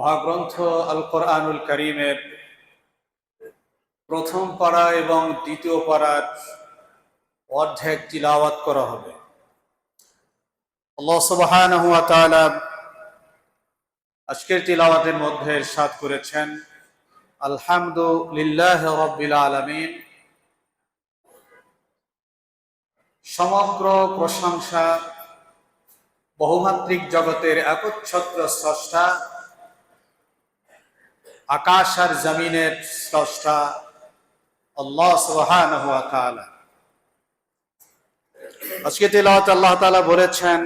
মহাগ্রন্থ আল কোরআনুল করিমের প্রথম পাড়া এবং দ্বিতীয় পাড়ার অর্ধেক তিলাওয়াত করা হবে। আজকের তিলাওয়াতের মধ্যে সাত করেছেন, আলহামদুলিল্লাহ আলামিন। সমগ্র প্রশংসা বহুমাত্রিক জগতের একচ্ছত্র স্রষ্টা আকাশ আর জমিনের স্রষ্টা আল্লাহ ওয়া আজকে তেলাওয়াত আল্লাহ তাআলা বলেছেন,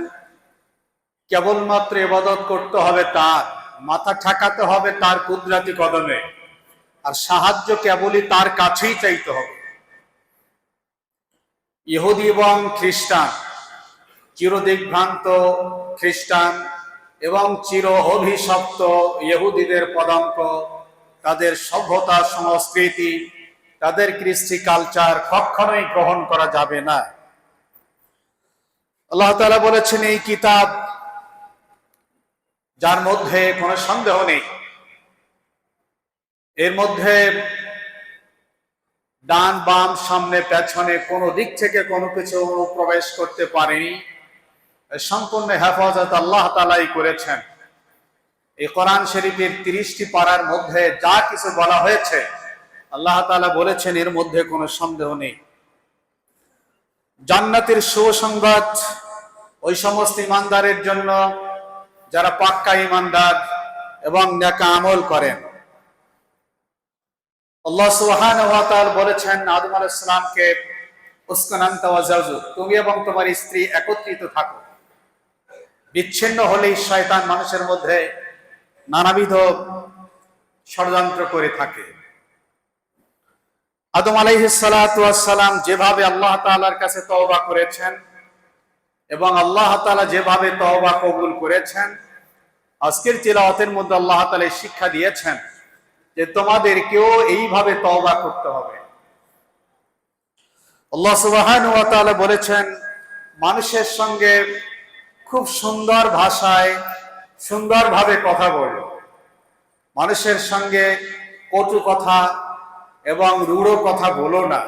কেবলমাত্র ইবাদত করতে হবে তার, মাথা ঠাকাতে হবে তার কুদরাতি কদমে, আর সাহায্য কেবলই তার কাছেই চাইতে হবে। ইহুদি এবং খ্রিস্টান চিরদিগ্ভ্রান্ত খ্রিস্টান এবং চির অভিশপ্ত ইহুদিদের পদাঙ্ক তাদের সভ্যতা, সংস্কৃতি, তাদের কৃষ্টি কালচার কখনোই গ্রহণ করা যাবে না। আল্লাহ তালা বলেছেন, এই কিতাব যার মধ্যে কোনো সন্দেহ নেই। এর মধ্যে ডান বাম সামনে পেছনে কোনো দিক থেকে কোনো কিছু প্রবেশ করতে পারেনি। সম্পূর্ণ হেফাজত আল্লাহ তালাই করেছেন। এই কোরআন শরীফের তিরিশটি পাড়ার মধ্যে যা কিছু বলা হয়েছে, আল্লাহ তালা বলেছেন এর মধ্যে কোনো সন্দেহ নেই। জান্নাতের সুসংবাদ ওই সমস্ত ইমানদারের জন্য যারা পাক্কা ইমানদার এবং নেকা আমল করেন। আল্লাহ তাআলা বলেছেন, আদম আলাইহিস সালামকে উসকানান্ত তুমি এবং তোমার স্ত্রী একত্রিত থাকো। বিচ্ছিন্ন হলেই শয়তান মানুষের মধ্যে নানাবিধ ষড়যন্ত্র করে থাকে। আদম আলাইহিস সালাতু ওয়াস সালাম যেভাবে আল্লাহ তাআলার কাছে তওবা করেছেন এবং আল্লাহ তাআলা যেভাবে তওবা কবুল করেছেন, আজকের তিলাওয়াতের মধ্যে আল্লাহ এই শিক্ষা দিয়েছেন যে তোমাদেরকেও এইভাবে তওবা করতে হবে। আল্লাহ তাআলা বলেছেন, মানুষের সঙ্গে খুব সুন্দর ভাষায় সুন্দরভাবে কথা বলো। মানুষের সঙ্গে কটু কথা এবং রূঢ় কথা বলো না,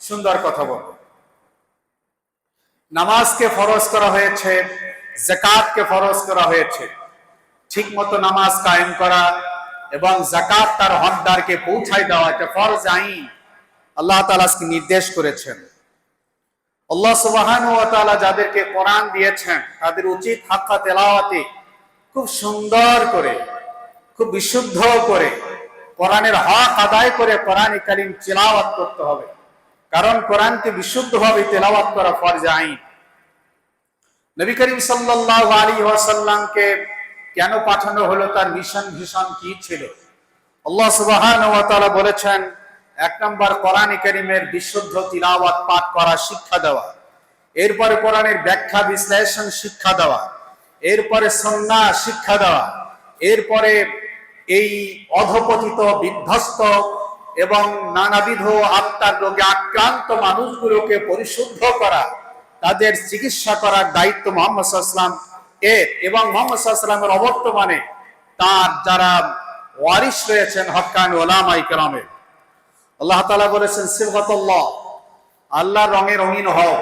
সুন্দর কথা বলো। নামাজকে ফরজ করা হয়েছে, জাকাতকে ফরজ করা হয়েছে। ঠিক মতো নামাজ কায়েম করা এবং জাকাত তার হকদারকে পৌঁছায় দেওয়া এটা ফরজ আইন। আল্লাহ তাআলা আজকে নির্দেশ করেছেন। আল্লাহ সুবহানাহু ওয়া তাআলা যাদেরকে কোরআন দিয়েছেন, তাদের উচিত হাক্কা তেলাওয়াতে খুব সুন্দর করে খুব বিশুদ্ধ করে কোরআনের হক আদায় করে কোরআন কারীম তেলাওয়াত করতে হবে। কারণ কোরআনকে বিশুদ্ধভাবে তেলাওয়াত করা ফরজ আইন। নবী করিম সাল্লাল্লাহু আলাইহি ওয়াসাল্লামকে কেন পাঠানো হলো, তার মিশন ভীষণ কি ছিল? আল্লাহ তাআলা বলেছেন, এক নম্বর কোরআন কারীমের বিশুদ্ধ তিলাওয়াত পাঠ করা শিক্ষা দেওয়া, এরপরে কোরআনের ব্যাখ্যা, বিশ্লেষণ শিক্ষা দেওয়া, এরপরে সন্না শিক্ষা দেওয়া, এরপরে এই অধপতিত, বিধ্বস্ত এবং নানাবিধ আত্মার রোগে আক্রান্ত মানুষগুলোকে পরিশুদ্ধ করা, তাদের চিকিৎসা করার দায়িত্ব মোহাম্মদ সাল্লাম এর এবং মোহাম্মদ সাল্লামের অবর্তমানে তার যারা ওয়ারিস রয়েছেন হকান ওলামাই কেরামের। আল্লাহ তালা বলেছেন, সিবগতল্লাহ, আল্লাহর রঙে রঙিন হও।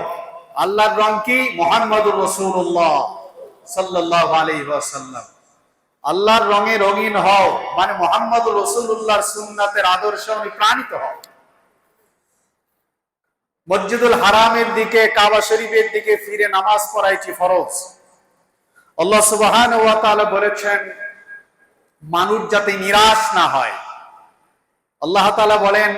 আল্লাহর রং কি? মোহাম্মদুর রসুল্লাহ সাল্লাহ আলী ওয়াসাল্লাম। আল্লাহর রঙে রঙিন হও মানে মোহাম্মদ রসুল্লাহর সুন্নাতের আদর্শে অনুপ্রাণিত হও। মসজিদুল হারামের দিকে, কাবা শরীফের দিকে ফিরে নামাজ পড়াইছি ফরজ। আল্লাহ সুবহান বলেছেন, মানুষ যাতে নিরাশ না হয়। আল্লাহ তাআলা বলেন,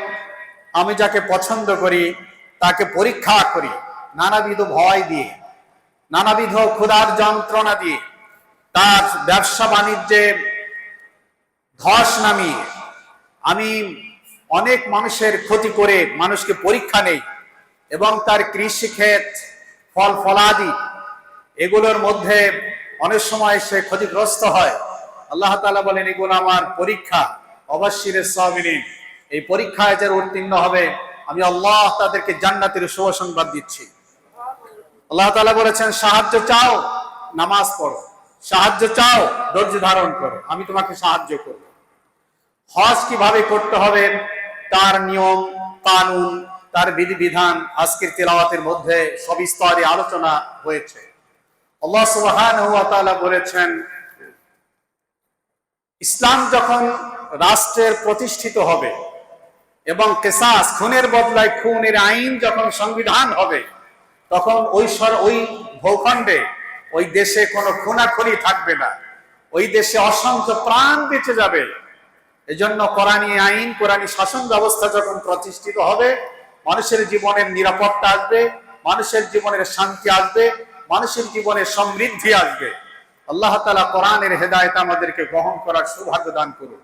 আমি যাকে পছন্দ করি, তাকে পরীক্ষা করি, নানাবিধ ভয় দিয়ে, নানাবিধ ক্ষুধার যন্ত্রণা দিয়ে। তার ব্যবসা বাণিজ্যে ধস নামিয়ে আমি অনেক মানুষের ক্ষতি করে মানুষকে পরীক্ষা নেই এবং তার কৃষিক্ষেত ফল ফলাদি এগুলোর মধ্যে অনেক সময় সে ক্ষতিগ্রস্ত হয়। আল্লাহ তালা বলেন, এগুলো আমার পরীক্ষা অবশ্যের সাবিনীন এই পরীক্ষায় যারা উত্তীর্ণ হবে, আমি আল্লাহ তাদেরকে জান্নাতের শুভ সংবাদ দিচ্ছি। আল্লাহ তালা বলেছেন, সাহায্য চাও, নামাজ পড়ো। সাহায্য চাও, ধৈর্য ধারণ করো, আমি তোমাকে সাহায্য করব। হজ কীভাবে করতে হবে, তার নিয়ম, কানুন, তার বিধিবিধান আজকের তেলাওয়াতের মধ্যে সবিস্তরে আলোচনা হয়েছে। আল্লাহ তাআলা বলেছেন, ইসলাম যখন রাষ্ট্রের প্রতিষ্ঠিত হবে এবং কেসাস, খুনের বদলায় খুনের আইন যখন সংবিধান হবে, তখন ওই ওই ভূখণ্ডে ওই দেশে কোনো খুনাখুনি থাকবে না। ওই দেশে অসংখ্য প্রাণ বেঁচে যাবে। এজন্য কোরআনী আইন, কোরআনী শাসন ব্যবস্থা যখন প্রতিষ্ঠিত হবে, মানুষের জীবনের নিরাপত্তা আসবে, মানুষের জীবনের শান্তি আসবে, মানুষের জীবনে সমৃদ্ধি আসবে। আল্লাহ তালা কোরআনের হেদায়ত আমাদেরকে গ্রহণ করার সৌভাগ্য দান করুন।